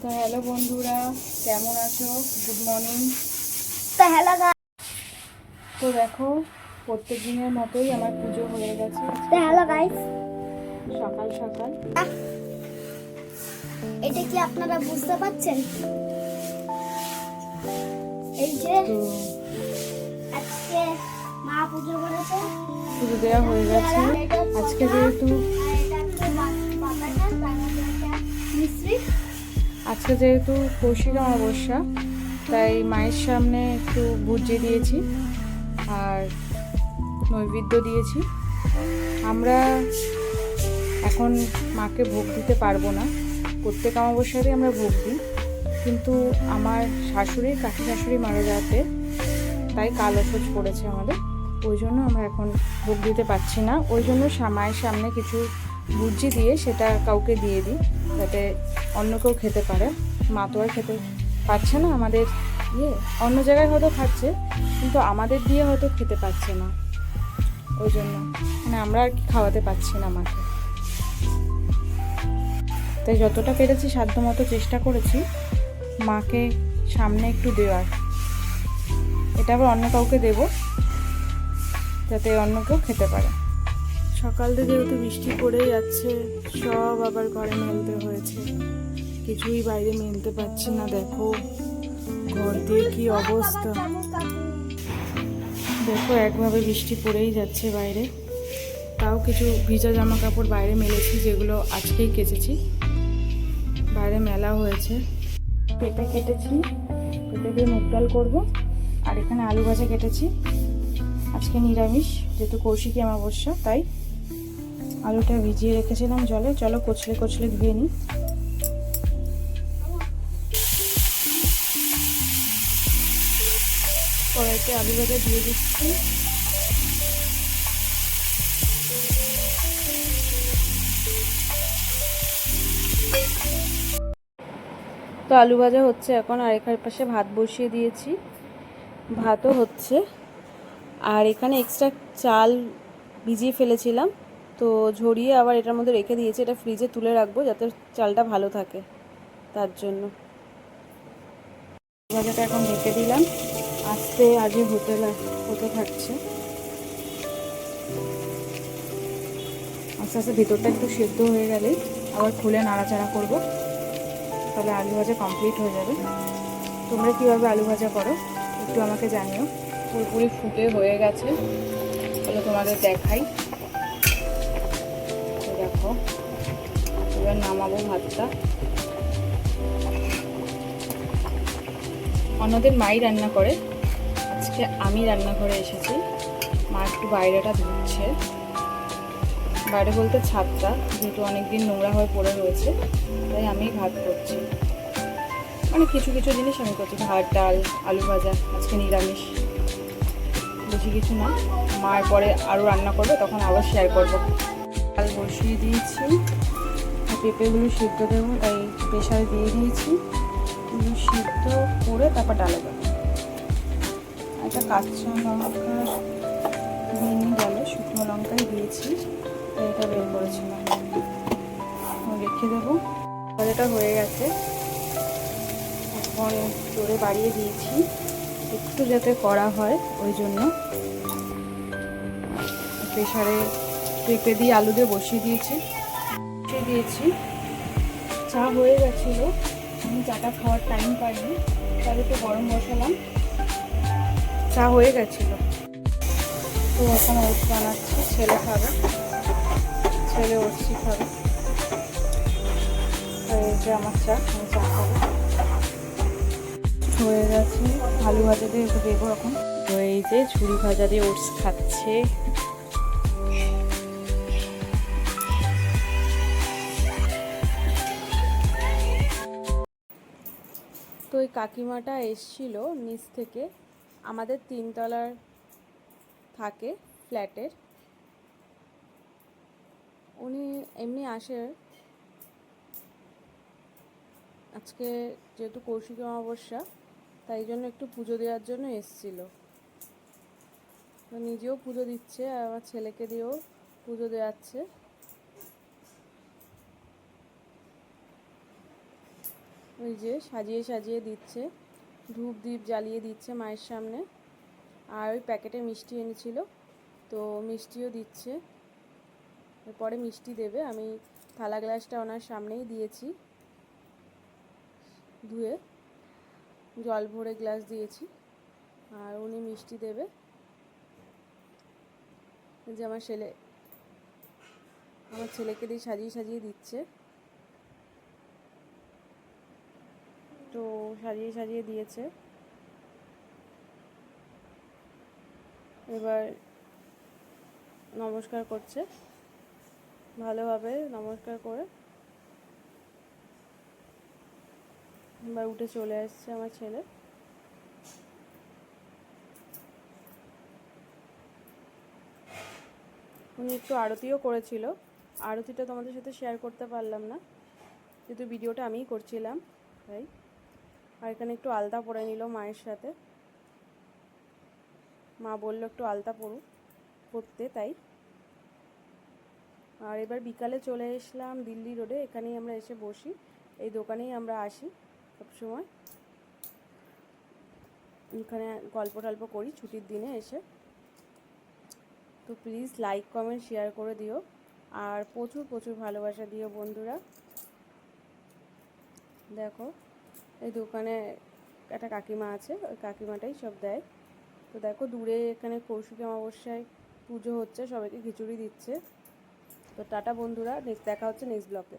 তো হ্যালো বন্ধুরা কেমন আছো? গুড মর্নিং তো হ্যালো তো দেখো প্রত্যেক দিনের মতোই আমার পুজো হয়ে গেছে। তো হ্যালো গাইস সকাল সকাল। এটা কি আপনারা বুঝতে পারছেন? এই যে আজকে মা পুজো করেছে। পুজো দেওয়া হয়ে গেছে। আজকে যেহেতু আজকে যেহেতু কৌশিক অমাবস্যা, তাই মায়ের সামনে একটু ভুজিয়ে দিয়েছি আর নৈবেদ্য দিয়েছি। আমরা এখন মাকে ভোগ দিতে পারব না। প্রত্যেক অমাবস্যাতেই আমরা ভোগ দিই। কিন্তু আমার শাশুড়ি, কাকি শাশুড়ি মারা যাওয়াতে তাই কাল অসহ্য পড়েছে আমাদের। ওই জন্য আমরা এখন ভোগ দিতে পারছি না। ওই জন্য মায়ের সামনে কিছু বুঝি দিয়ে সেটা কাউকে দিয়ে দিই, যাতে অন্য কেউ খেতে পারে। মা তো আর খেতে পারছে না আমাদের ইয়ে অন্য জায়গায় হয়তো খাচ্ছে, কিন্তু আমাদের দিয়ে হয়তো খেতে পারছে না। ওই জন্য মানে আমরা আর কি খাওয়াতে পারছি না মাকে। তাই যতটা পেরেছি সাধ্য মতো চেষ্টা করেছি, মাকে সামনে একটু দেওয়ার। এটা আবার অন্য কাউকে দেব, যাতে অন্য কেউ খেতে পারে। সকাল থেকে যেহেতু বৃষ্টি পড়েই যাচ্ছে, সব আবার ঘরে মেলতে হয়েছে। কিছুই বাইরে মেলতে পারছি না, দেখো। ঘর দিয়ে কি অবস্থা? দেখো, একভাবে বৃষ্টি পড়েই যাচ্ছে বাইরে। তাও কিছু ভিজা জামা কাপড় বাইরে মেলেছি, যেগুলো আজকেই কেচেছি। বাইরে মেলা হয়েছে। পেঁপে কেটেছি। পেঁপে দিয়ে মুগ ডাল করব। আর এখানে আলু ভাজা কেটেছি। আজকে নিরামিষ, যেহেতু কৌশিকী অমাবস্যা, তাই আলুটা ভিজিয়ে রেখেছিলাম জলে। চলো কচলে কচলে ধুয়ে নিই। কড়াইতে আলু ভাজা দিয়ে দিচ্ছি। তো আলু ভাজা হচ্ছে এখন আর এখানে পাশে ভাত বসিয়ে দিয়েছি। ভাতও হচ্ছে। আর এখানে এক্সট্রা চাল ভিজিয়ে ফেলেছিলাম। তো ঝরিয়ে আবার এটার মধ্যে রেখে দিয়েছি, এটা ফ্রিজে তুলে রাখব যাতে চালটা ভালো থাকে তার জন্য। ভাজাটা এখন রেখে দিলাম। আস্তে আগে হতে হতে থাকছে। আস্তে আস্তে ভিতরটা একটু সেদ্ধ হয়ে গেলে আবার খুলে নাড়াচাড়া করব। তাহলে আলু ভাজা কমপ্লিট হয়ে যাবে। তোমরা কীভাবে আলু ভাজা করো একটু আমাকে জানিও। পুরোপুরি ফুটে হয়ে গেছে। তাহলে তোমাদের দেখাই। নামাবো ভাতটা। অন্যদিন মাই রান্না করে। আজকে আমি রান্না করে এসেছি। মা একটু বাইরেটা ধুচ্ছে। বাইরে বলতে ছাদটা, যেহেতু অনেকদিন নোংরা হয়ে পড়ে রয়েছে, তাই আমি ভাত করছি। মানে কিছু কিছু জিনিস আমি করছি ভাত, ডাল, আলু ভাজা, আজকে নিরামিষ। বেশি কিছু না। মায়ের পরে আরও রান্না করবে, তখন আবার শেয়ার করব। ডাল বসিয়ে দিয়েছি। পেঁপেগুলো সিদ্ধ দেবো, তাই প্রেশারে দিয়ে দিয়েছি। সিদ্ধ করে তারপর ডালে দেবো। একটা কাঁচা লঙ্কা দিনই গেল, শুকনো লঙ্কাই দিয়েছি এটা বের করেছিলাম। রেখে দেবো। ভাজাটা হয়ে গেছে। এখন জোরে বাড়িয়ে দিয়েছি, একটু যাতে করা হয় ওই জন্য। প্রেশারে পেঁপে দিয়ে আলু দিয়ে বসিয়ে দিয়েছি। বসিয়ে দিয়েছি চা হয়ে গেছিল। আমি চাটা খাওয়ার টাইম পাইনি। তাহলে তো গরম বসালাম। চা হয়ে গেছিল। তো এখন ওটস বানাচ্ছি, ছেলে খাবে। ছেলে ওটসই খাবে। এই যে আমার চা, আমি চা খাব। হয়ে গেছে। আলু ভাজা দিয়ে একটু দেবো এখন। তো এই যে ঝুড়ি ভাজা দিয়ে ওটস খাচ্ছে। কাকিমাটা এসছিল নিচ থেকে। আমাদের তিনতলার থাকে ফ্ল্যাটের। উনি এমনি আসে। আজকে যেহেতু কৌশিক অমাবস্যা, তাই জন্য একটু পুজো দেওয়ার জন্য এসছিল। নিজেও পুজো দিচ্ছে, আর আমার ছেলেকে দিয়েও পুজো দেওয়াচ্ছে। ওই যে সাজিয়ে সাজিয়ে দিচ্ছে, ধূপ দ্বীপ জ্বালিয়ে দিচ্ছে মায়ের সামনে। আর ওই প্যাকেটে মিষ্টি এনেছিল, তো মিষ্টিও দিচ্ছে। এরপরে মিষ্টি দেবে, আমি থালা গ্লাসটা ওনার সামনেই দিয়েছি। ধুয়ে জল ভরে গ্লাস দিয়েছি, আর উনি মিষ্টি দেবে। এই যে আমার ছেলে, আমার ছেলেকে দিয়ে সাজিয়ে সাজিয়ে দিচ্ছে। তো সাজিয়ে সাজিয়ে দিয়েছে। এবার নমস্কার করছে। ভালোভাবে নমস্কার করে এবার উঠে চলে আসছে আমার ছেলে। উনি একটু আরতিও করেছিল। আরতিটা তোমাদের সাথে শেয়ার করতে পারলাম না। যেহেতু ভিডিওটা আমিই করছিলাম, তাই। আর এখানে একটু আলতা পরে নিল মায়ের সাথে। মা বলল, একটু আলতা পরুক পরতে তাই। আর এবার বিকালে চলে এসলাম দিল্লি রোডে, এখানেই আমরা এসে বসি, এই দোকানেই আমরা আসি সবসময় এখানে গল্প টল্প করি ছুটির দিনে এসে। তো প্লিজ লাইক কমেন্ট শেয়ার করে দিও। আর প্রচুর প্রচুর ভালোবাসা দিও বন্ধুরা। দেখো। এই দোকানে একটা কাকিমা আছে, ওই কাকিমাটাই সব দেয়। তো দেখো দূরে এখানে কৌশিকী অমাবস্যায় পুজো হচ্ছে, সবাইকে খিচুড়ি দিচ্ছে। তো টাটা বন্ধুরা নেক্সট দেখা হচ্ছে নেক্সট ব্লকে